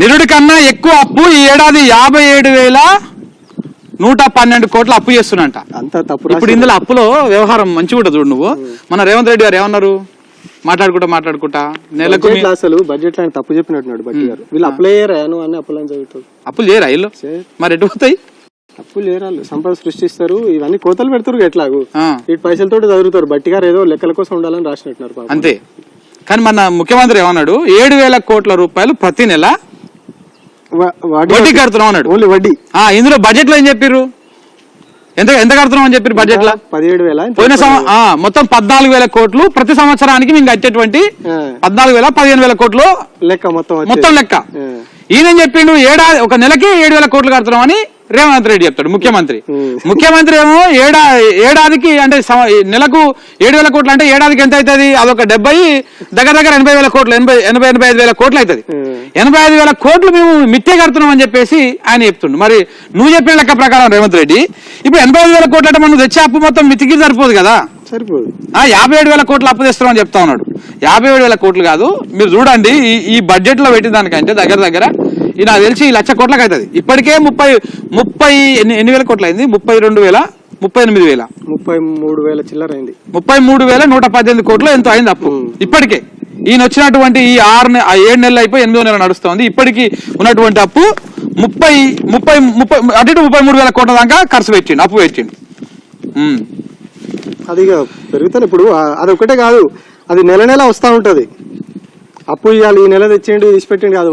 నిరుడి కన్నా ఎక్కువ అప్పు ఈ ఏడాది యాభై ఏడు వేల నూట పన్నెండు కోట్ల అప్పు చేస్తున్నంట. అంత తప్పు ఇప్పుడు ఇందులో అప్పులో వ్యవహారం మంచిగా ఉంటుంది చూడు నువ్వు. మన రేవంత్ రెడ్డి గారు ఏమన్నారు? మాట్లాడుకుంటా మాట్లాడుకుంటా. నెలకు అసలు బడ్జెట్ ఆయన తప్పు చెప్పినట్టున్నాడు బట్టి గారు. వీళ్ళు అప్లై అయ్యారా నువ్వు అన్ని అప్పులని చదువుతావు అప్పులు చేయరా ఇల్లు మరి ఎటు పోతాయి? అప్పులు వాళ్ళు? సంపద సృష్టిస్తారు ఇవన్నీ కోతలు పెడతారు ఎట్లాగు. వీటి పైసలతో చదువుతారు. బట్టి గారు ఏదో లెక్కల కోసం ఉండాలని రాసినట్టున్నారు. అంతే. కానీ మన ముఖ్యమంత్రి ఏమన్నాడు? ఏడు వేల కోట్ల రూపాయలు ప్రతి నెల వడ్డీ కడుతున్నాం అన్నాడు. ఓన్లీ వడ్డీ. ఆ ఇందులో బడ్జెట్లో ఏం చెప్పారు ఎంత ఎంత కడుతున్నాం అని చెప్పారు బడ్జెట్లో పదిహేడు వేల? పోయిన మొత్తం పద్నాలుగు వేల కోట్లు ప్రతి సంవత్సరానికి మేము కట్టేటువంటి పద్నాలుగు వేల పదిహేను వేల కోట్లు లెక్క మొత్తం. మొత్తం లెక్క. ఈయన చెప్పిండు? ఏడాది ఒక నెలకి ఏడు వేల కోట్లు కడుతున్నాం అని రేవంత్ రెడ్డి చెప్తాడు ముఖ్యమంత్రి. ముఖ్యమంత్రి ఏమో ఏడా ఏడాదికి అంటే నెలకు ఏడు వేల కోట్లు అంటే ఏడాదికి ఎంత అవుతుంది? అదొక డెబ్బై దగ్గర దగ్గర ఎనభై వేల కోట్లు ఎనభై ఎనభై ఎనభై ఐదు వేల కోట్లు అవుతుంది. ఎనభై ఐదు వేల కోట్లు మేము మిత్తే కడుతున్నాం అని చెప్పేసి ఆయన చెప్తుండు. మరి నువ్వు చెప్పిన లెక్క ప్రకారం రేవంత్ రెడ్డి ఇప్పుడు ఎనభై ఐదు వేల కోట్లు అంటే మనం తెచ్చే అప్పు మొత్తం మితికి సరిపోదు కదా? సరిపోదు. ఆ యాభై ఏడు వేల కోట్లు అప్పు తెస్తున్నామని చెప్తా ఉన్నాడు. యాభై ఏడు వేల కోట్లు కాదు మీరు చూడండి ఈ ఈ బడ్జెట్లో పెట్టిన దానికంటే దగ్గర దగ్గర నాకు తెలిసి లక్ష కోట్లకు అవుతుంది ఇప్పటికే ముప్పై ముప్పై ఎన్ని ఎన్ని వేల కోట్లు అయింది ముప్పై రెండు వేల ముప్పై ఎనిమిది వేల. ముప్పై మూడు వేల చిల్లర అయింది ముప్పై మూడు వేల నూట పద్దెనిమిది కోట్లు ఎంతో అయింది అప్పు. ఇప్పటికే ఈయన వచ్చినటువంటి ఈ ఆరు నె- ఆ ఏడు నెలలు అయిపోయి ఎనిమిదో నెల నడుస్తోంది. ఇప్పటికి ఉన్నటువంటి అప్పు ముప్పై ముప్పై ముప్పై అటు ముప్పై మూడు వేల కోట్ల దాకా ఖర్చు పెట్టిండు అప్పు పెట్టిండు. అది పెరుగుతాను ఇప్పుడు. అది ఒకటే కాదు. అది నెల నెల వస్తా ఉంటది. అప్పు ఇవ్వాలి ఈ నెల తెచ్చేయండి తీసి పెట్టండి కాదు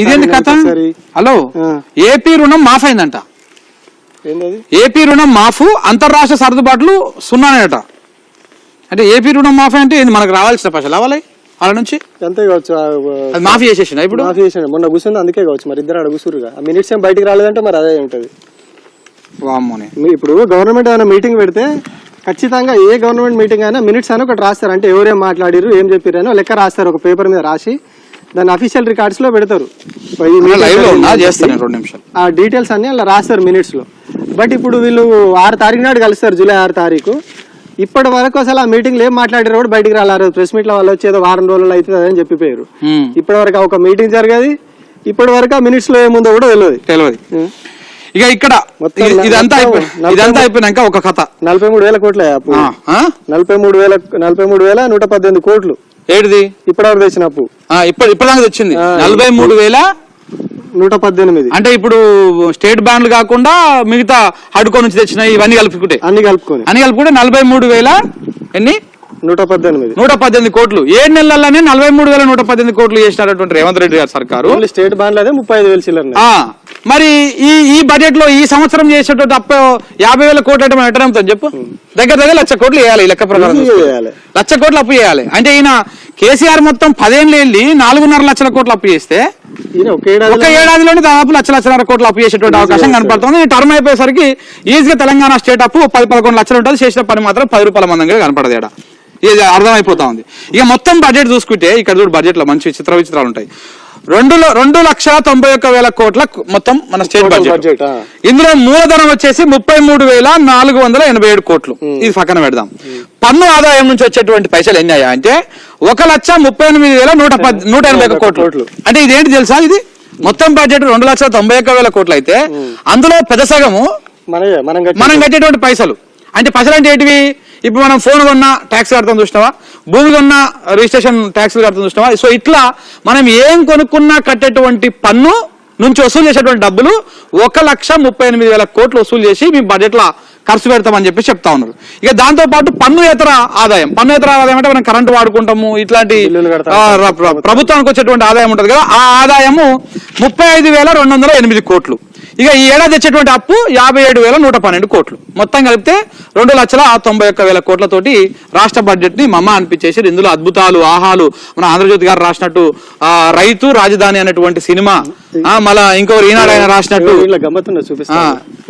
ఇదేంది కథ? సరే హలో. ఏపీ రుణం మాఫ్ అయిందంట ఏపీ రుణం మాఫు అంతర్రాష్ట్ర సర్దుబాట్లు సున్నానేట అంటే ఏపీ రుణం మాఫీ అంటే మనకు రావాల్సిన పైసలు రావాలి వాళ్ళ నుంచి? అంతే కావచ్చు మాఫీ చేసేసిన ఇప్పుడు? మాఫీ చేసాడు మొన్న కూర్చుంది అందుకే కావచ్చు మరి ఇద్దరు ఆ మినిట్స్ ఏం బయటికి రాలేదంటే మరి అదే ఉంటది. వామ్మోని ఇప్పుడు గవర్నమెంట్ ఏమైనా మీటింగ్ పెడితే ఖచ్చితంగా ఏ గవర్నమెంట్ మీటింగ్ అయినా మినిట్స్ అని ఒకటి రాస్తారు. అంటే ఎవరేం మాట్లాడిరు ఏం చెప్పారు అని లెక్క రాస్తారు ఒక పేపర్ మీద రాసి దాన్ని అఫీషియల్ రికార్డ్స్లో పెడతారు. ఆ డీటెయిల్స్ అన్ని అలా రాస్తారు మినిట్స్లో. బట్ ఇప్పుడు వీళ్ళు ఆరు తారీఖు నాడు కలుస్తారు జూలై ఆరు తారీఖు. ఇప్పటి వరకు అసలు ఆ మీటింగ్ ఏం మాట్లాడారు కూడా బయటికి రాలేరు. ప్రెస్ మీట్లో వాళ్ళు వచ్చేదో వారం రోజులు అవుతుంది అని చెప్పిపోయారు. ఇప్పటి వరకు ఒక మీటింగ్ జరిగేది. ఇప్పటి వరకు ఆ మినిట్స్లో ఏముందో కూడా తెలియదు తెలియదు ఇక ఇక్కడ ఇదంతా ఇదంతా అయిపోయినాక ఒక కథ. నలభై మూడు వేల కోట్లే? నలభై మూడు వేల నలభై మూడు వేల నూట పద్దెనిమిది కోట్లు. ఏడిది? ఇప్పటివరకు తెచ్చిన అప్పు. ఇప్పుడు ఇప్పటిదాకా వచ్చింది ఆ, నలభై మూడు వేల నూట పద్దెనిమిది. అంటే ఇప్పుడు స్టేట్ బ్యాండ్లు కాకుండా మిగతా హడ్కో నుంచి తెచ్చినాయి ఇవన్నీ కలుపుకుంటే. అన్ని కలుపుకొని. అని కలుపుకుంటే నలభై మూడు వేల ఎన్ని? నూట పద్దెనిమిది. నూట పద్దెనిమిది కోట్లు. ఏడు నెలల్లోనే నలభై మూడు వేల నూట పద్దెనిమిది కోట్లు చేసినటువంటి రేవంత్ రెడ్డి గారి సర్కారు. స్టేట్ బాండ్లు అదే ముప్పై ఐదు వేలు చిల్లర మరి ఈ ఈ బడ్జెట్లో ఈ సంవత్సరం చేసేటువంటి అప్పు యాభై వేల కోట్లు అంటే మనం ఎట్లా నమ్ముతాం చెప్పు? దగ్గర దగ్గర లక్ష కోట్లు వేయాలి ఈ లెక్క ప్రకారం లక్ష కోట్లు అప్పు చేయాలి. అంటే ఈయన కేసీఆర్ మొత్తం పదేళ్ళు వెళ్ళి నాలుగున్నర లక్షల కోట్లు అప్పు చేస్తే ఒక ఏడాది ఒక ఏడాదిలోనే దాదాపు లక్ష లక్షన్నర కోట్లు అప్పు చేసేటువంటి అవకాశం కనపడుతుంది. టర్మ్ అయిపోయేసరికి ఈజీగా తెలంగాణ స్టేట్ అప్పు పది పదకొండు లక్షలు ఉంటుంది. చేసిన పని మాత్రం పది రూపాయల మందంగా కనపడదు అర్థమైపోతా ఉంది. ఇక మొత్తం బడ్జెట్ చూసుకుంటే ఇక్కడ చూడు బడ్జెట్లో మంచి చిత్ర విచిత్రాలు ఉంటాయి. రెండు రెండు లక్షల తొంభై ఒక్క వేల కోట్ల మొత్తం మన స్టేట్ బడ్జెట్. ఇందులో మూలధనం వచ్చేసి ముప్పై మూడు వేల నాలుగు వందల ఎనభై ఏడు కోట్లు. ఇది పక్కన పెడదాం. పన్ను ఆదాయం నుంచి వచ్చేటువంటి పైసలు ఎన్ని అయ్యా అంటే ఒక లక్ష ముప్పై ఎనిమిది వేల నూట పద్ నూట ఎనభై ఒక్క కోట్లు. అంటే ఇదేంటి తెలుసా ఇది? మొత్తం బడ్జెట్ రెండు లక్షల తొంభై ఒక్క వేల కోట్లు అయితే అందులో పెద్ద సగము మనం కట్టేటువంటి పైసలు. అంటే పైసలు అంటే ఏంటివి? ఇప్పుడు మనం ఫోన్ కొన్నా ట్యాక్స్ కడతాం చూసినావా? భూమి కొన్నా రిజిస్ట్రేషన్ ట్యాక్స్ కడతాం చూసినావా? సో ఇట్లా మనం ఏం కొనుక్కున్నా కట్టేటువంటి పన్ను నుంచి వసూలు చేసేటువంటి డబ్బులు ఒక లక్ష ముప్పై ఎనిమిది వేల కోట్లు వసూలు చేసి మీ బడ్జెట్లో ఖర్చు పెడతామని చెప్పి చెప్తా ఉన్నారు. ఇక దాంతో పాటు పన్నుయేతర ఆదాయం. పన్నుయేతర ఆదాయం అంటే మనం కరెంటు వాడుకుంటాము ఇట్లాంటి ప్రభుత్వానికి వచ్చేటువంటి ఆదాయం ఉంటుంది కదా ఆ ఆదాయము ముప్పై ఐదు వేల రెండు వందల ఎనిమిది కోట్లు. ఇక ఈ ఏడాది తెచ్చేటువంటి అప్పు యాభై ఏడు వేల నూట పన్నెండు కోట్లు. మొత్తం కలిపితే రెండు లక్షల తొంభై ఒక్క వేల కోట్లతోటి రాష్ట్ర బడ్జెట్ని మమ్మ అనిపించేసి ఇందులో అద్భుతాలు ఆహాలు. మన ఆంధ్రజ్యోతి గారు రాసినట్టు ఆ రైతు రాజధాని అనేటువంటి సినిమా మళ్ళా ఇంకొకరు ఈనాడు ఆయన రాసినట్టు.